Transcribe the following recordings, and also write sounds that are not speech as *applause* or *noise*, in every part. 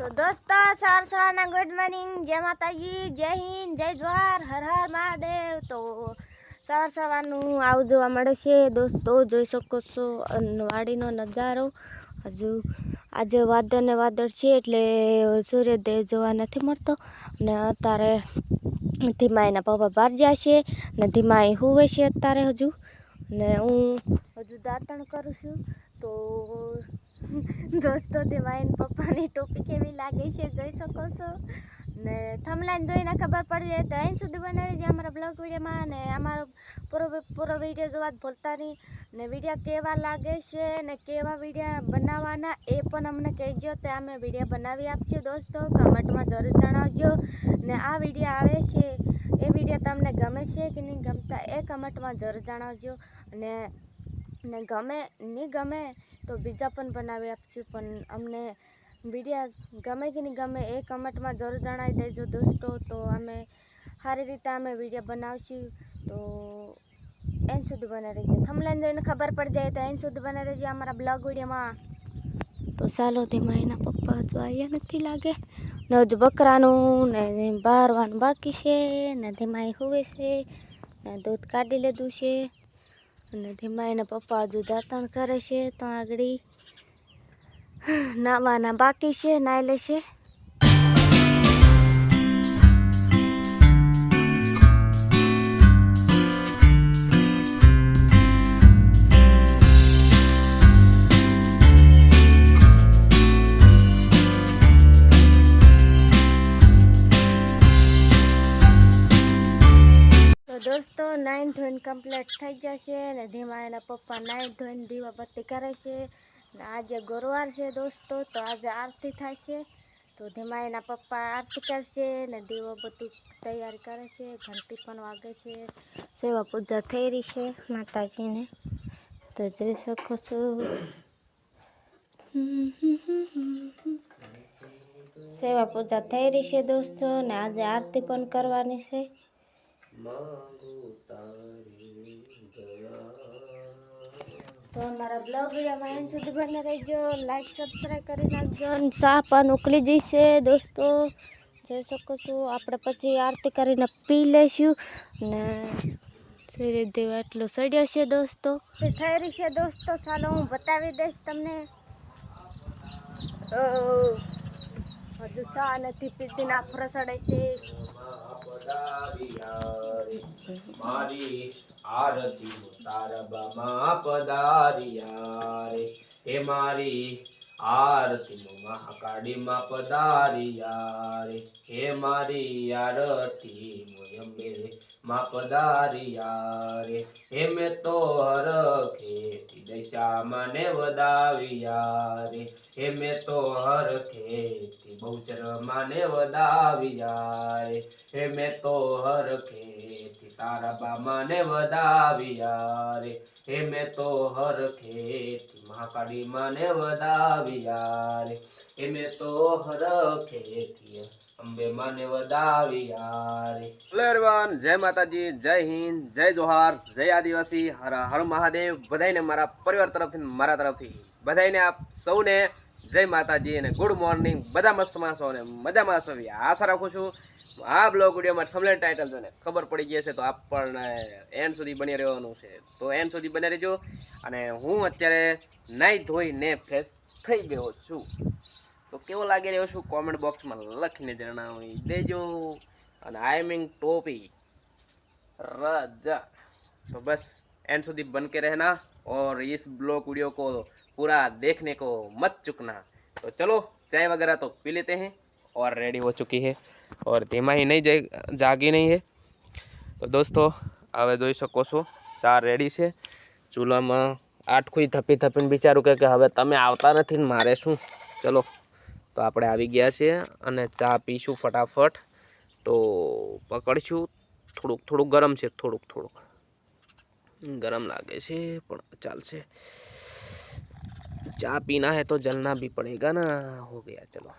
તો દોસ્તો સવાર સવારના ગુડ મોર્નિંગ જય માતાજી, જય હિન્દ, જય જ્વાર હર હર મહાદેવ. તો સવાર સવારનું આવું જોવા મળે છે. દોસ્તો, જોઈ શકો છો અન વાડીનો નજારો. હજુ આજે વાદળ ને વાદળ છે એટલે સૂર્યોદય જોવા નથી મળતો. ને અત્યારે ધીમા એના પપ્પા બહાર જ્યાં છે. ને ધીમા એ હુવે છે અત્યારે હજુ. ને હું હજુ દાંતણ કરું છું. તો દોસ્તો, તે એના પપ્પાની ટોપી કેવી લાગે છે જોઈ શકો છો? ને થમલાઈને જોઈને ખબર પડી જાય તો અહીં સુધી બનાવી છે અમારા બ્લોગ વિડીયોમાં. ને અમારો પૂરો પૂરો વીડિયો જોવા ભૂલતા નહીં. ને વીડિયો કેવા લાગે છે ને કેવા વીડિયો બનાવવાના એ પણ અમને કહેજો. તો અમે વીડિયો બનાવી આપજો દોસ્તો. કમેન્ટમાં જરૂર જણાવજો. ને આ વીડિયો આવે છે, એ વીડિયો તમને ગમે છે કે નહીં ગમતા એ કમેન્ટમાં જરૂર જણાવજો. અને ને ગમે નહીં ગમે તો બીજા પણ બનાવી આપજો. પણ અમને વિડીયા ગમે કે નહીં ગમે એ કમેન્ટમાં જરૂર જણાવી દેજો દોસ્તો. તો અમે સારી રીતે અમે વીડિયો બનાવશું. તો એન સુધી બને રહીએ થમલાઈને જઈને ખબર પડી જાય તો એન સુધી બને રહીએ અમારા બ્લોગ વિડીયોમાં. તો ચાલો તેમાં એના પપ્પા આવ્યા નથી લાગે. ને જ બકરાનું ને બહારવાનું બાકી છે ને તેમાં એ હોવે છે ને દૂધ કાઢી લીધું છે. અને તેમાં એના પપ્પા હજુ દાંતણ કરે છે, તો આગળ નાવાના બાકી છે, નાઈ લેશે. દોસ્તો નાઇન ધોઈને કમ્પ્લીટ થઈ જશે અને ધીમા એના પપ્પા નાઇન ધોઈને દીવા બત્તી કરે છે. આજે ગુરુવાર છે દોસ્તો, તો આજે આરતી થાય છે. તો ધીમા એના પપ્પા આરતી કરશે ને દીવો બધું તૈયારી કરે છે ઘંટી પણ વાગે છે. સેવા પૂજા થઈ રહી છે માતાજીને. તો જોઈ શકો છો. સેવા પૂજા થઈ રહી છે દોસ્તો ને આજે આરતી પણ કરવાની છે. તો અમારા બ્લોગ વિડીયોમાં એન્ડ સુધી બને રહેજો. લાઈક સબસ્ક્રાઈબ કરી નાખજો અને ચા પણ ઉકળી જશે દોસ્તો. જોઈ શકો છો, આપણે પછી આરતી કરીને પી લઈશું. ને ધીરે એટલો સડ્યો છે દોસ્તો. થઈ રહી છે દોસ્તો. ચાલો, હું બતાવી દઈશ તમને. હજુ ચા નથી પીતી ના સડે છે. મારી આરતી તારબામાં પધારિયા રે હે મારી આરતી મહાકાળીમાં પધારિયા રે હે મારી આરતી મોયંબે માં પધારિયા રે હે મેં તો હરખે દશા મને વદાવ્યા રે. હે મેં તો હરખે બહુચર માને વધાવ્યા રે. હે મેં તો હરખેથી તારા બામાને વધાવ્યા રે. હે મેં તો હરખેથી મહાકાળી મને વદાવ્યા હે મેં તો હરખેથી જય માતાજી, જય હિન્દ, જય જોહાર, જય આદિવાસી. હર હર મહાદેવ, બધાયને મારા પરિવાર તરફથી મારા તરફથી. બધાને આપ સૌને જય માતાજી અને ગુડ મોર્નિંગ બધા મસ્ત માણસો અને મજામાં છો. આશા રાખું છું આ બ્લોગ વિડીયોમાં થંબનેલ ટાઇટલ છે ને, ખબર પડી ગઈ છે તો આપણને એન્ડ સુધી બની રહેવાનું છે. તો એન્ડ સુધી બની રહેજો. અને હું અત્યારે નાઈ ધોઈને ફ્રેશ થઈ ગયો છું. તો કેવો લાગી રહ્યો છું કોમેન્ટ બોક્સમાં લખીને જણાવી દેજો અને આઈ મીન ટોપી रजा तो बस एंड सुधी बन के रहना और इस ब्लॉग वीडियो को पूरा देखने को मत चुकना तो चलो चाय वगैरह तो पी लेते हैं और रेडी हो चुकी है और धीमा ही नहीं जा- जागी नहीं है તો દોસ્તો હવે જોઈ શકો છો ચા રેડી છે ચૂલામાં આટખું ધપી ધપીને વિચારું કે કે હવે તમે આવતા નથી ને મારે શું ચલો તો આપણે આવી ગયા છીએ અને ચા પીશું ફટાફટ તો પકડશું થોડુંક થોડુંક ગરમ છે થોડુંક થોડુંક ગરમ લાગે છે પણ ચાલશે चाय पीना है तो जलना भी पड़ेगा ना हो गया चलो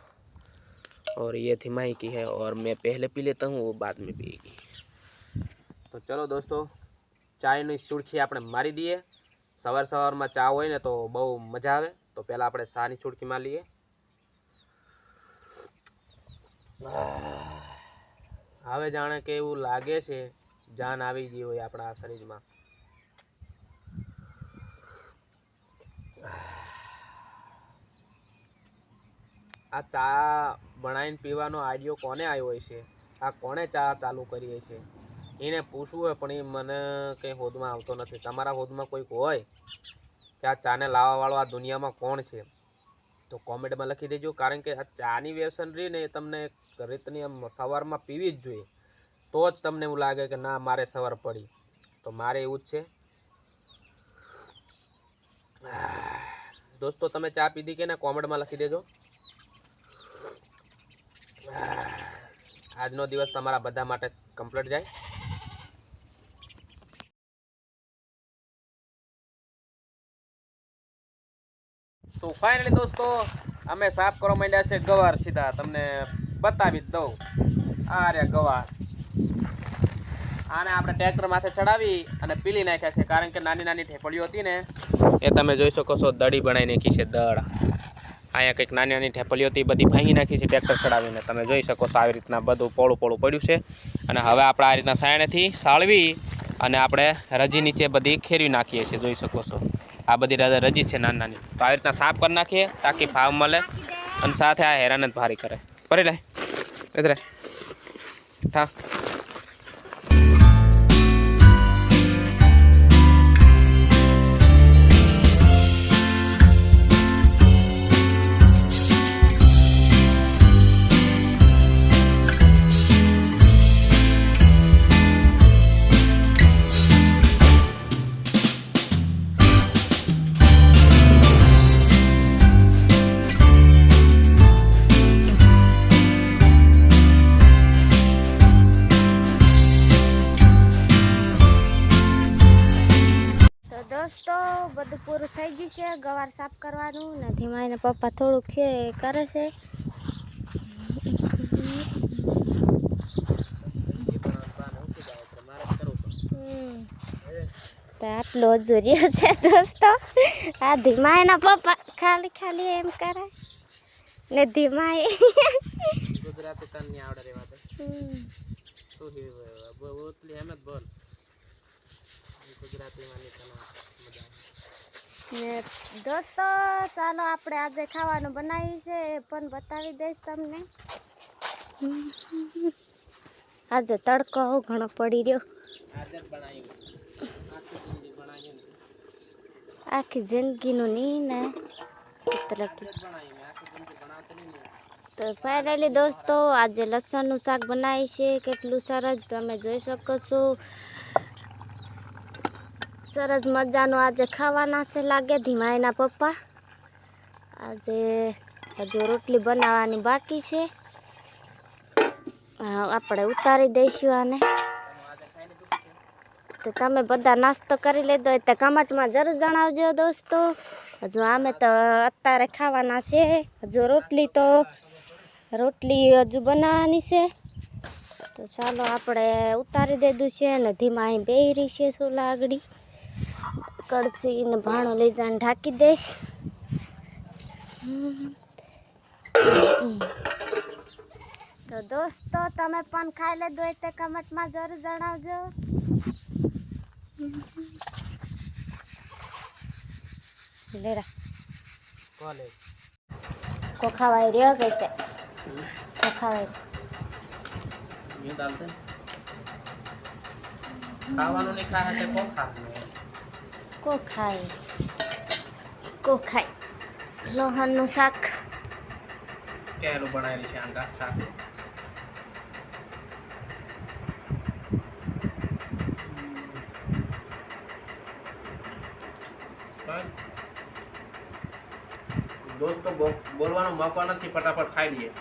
और ये थिमाई की है और मैं पहले पी लेता हूँ वो बाद में पिएगी તો ચલો દોસ્તો ચાયની સુડખી આપણે મારી દઈએ સવાર સવારમાં ચા હોય ને તો બહુ મજા આવે તો પહેલાં આપણે ચાની સુડખી મારી લઈએ હવે જાણે કે એવું લાગે છે, જાન આવી ગઈ હોય આપણા શરીરમાં. આ ચા બનાવીને પીવાનો આઈડિયો કોને આવ્યો હોય છે? આ કોણે ચા ચાલુ કરીએ છે? એને પૂછવું હોય, પણ એ મને કંઈ હોદમાં આવતો નથી. તમારા હોદમાં કોઈક હોય કે આ ચાને લાવવાવાળો આ દુનિયામાં કોણ છે? તો કોમેન્ટમાં લખી દેજો, કારણ કે આ ચાની વ્યસન રહી ને એ તમને રીતની આમ સવારમાં પીવી જ જોઈએ. તો જ તમને એવું લાગે કે ના, મારે સવાર પડી. તો મારે એવું જ છે. *sighs* દોસ્તો, તમે ચા પીધી કે ને, કોમેન્ટમાં લખી દેજો. *sighs* આજનો દિવસ તમારા બધા માટે કમ્પ્લીટ જાય. તો ફાઇનલી દોસ્તો, અમે સાફ કરવા માંડ્યા છે ગવાર સીધા. તમને બતાવી જ દઉં. આ રહ્યા ગવાર આને આપણે ટ્રેક્ટર માથે ચડાવી અને પીલી નાખ્યા છે. કારણ કે નાની નાની ઠેપળીઓ હતી ને, એ તમે જોઈ શકો છો, દડી બનાવી નાખી છે દળ અહીંયા કંઈક નાની નાની ઠેપલીઓ હતી બધી ભાંગી નાખી છે ટ્રેક્ટર ચડાવીને. તમે જોઈ શકો છો આવી રીતના બધું પોળું પોળું પડ્યું છે. અને હવે આપણે આ રીતના સાયણેથી સાળવી અને આપણે રજી નીચે બધી ખેરવી નાખીએ છીએ. જોઈ શકો છો. આ બધી રજી છે નાની નાની. તો આવી રીતના સાફ કરી નાખીએ, તાકી ભાવ મળે અને સાથે આ હેરાન જ ભારી કરે. ಬರೀಲೆ ಎದ್ರೆ ಟಾ બધું પૂરું થઈ ગયું છે. ગવાર સાફ કરવાનું ને ધીમા એના પપ્પા થોડુંક છે એ કરે છે. તો આટલો અજુર્યો છે દોસ્તો. આ ધીમા એના પપ્પા ખાલી ખાલી એમ કરે. ને ધીમા એ. ગુજરાતી એમ જ બોલ આવે ને દોસ્તો ચાલો આપણે આજે ખાવાનું બનાવ્યું છે, એ પણ બતાવી દઈશ તમને. આજે તડકો ઘણો પડી રહ્યો. આખી બનાવી જિંદગીનું બનાવી નહીં ને તો ફાઇનલી દોસ્તો, આજે લસણનું શાક બનાવી છે, કેટલું સરસ તમે જોઈ શકો છો. સરસ મજાનો આજે ખાવાના છે લાગે, ધીમા એના પપ્પા. આજે હજુ રોટલી બનાવવાની બાકી છે. આપણે ઉતારી દઈશું આને. તો તમે બધા નાસ્તો કરી લેજો તો કમેન્ટમાં જરૂર જણાવજો દોસ્તો. હજુ અમે તો અત્યારે ખાવાના છે, હજુ રોટલી તો, રોટલી હજુ બનાવવાની છે. તો ચાલો આપણે ઉતારી દીધું છે અને ધીમા અહીં બેહરી છે શું આગળ કળસી ને ભાણો લઈ જઈને ઢાંકી દઈશ. તો દોસ્તો તમે પણ ખાઈ લેજો હોય તો કમેન્ટમાં જરૂર જણાવજો. લેરા. કોલે? રહ્યો કે તે? કોખાવાય ખાવાનું નહીં ખાવા ખાવાનું કો ખાય કો ખાય લોહનનું શાક. કેરું બનાવેલું છે આંગા શાક. દોસ્તો બોલવાનો મોકો નથી, ફટાફટ ખાઈ લઈએ.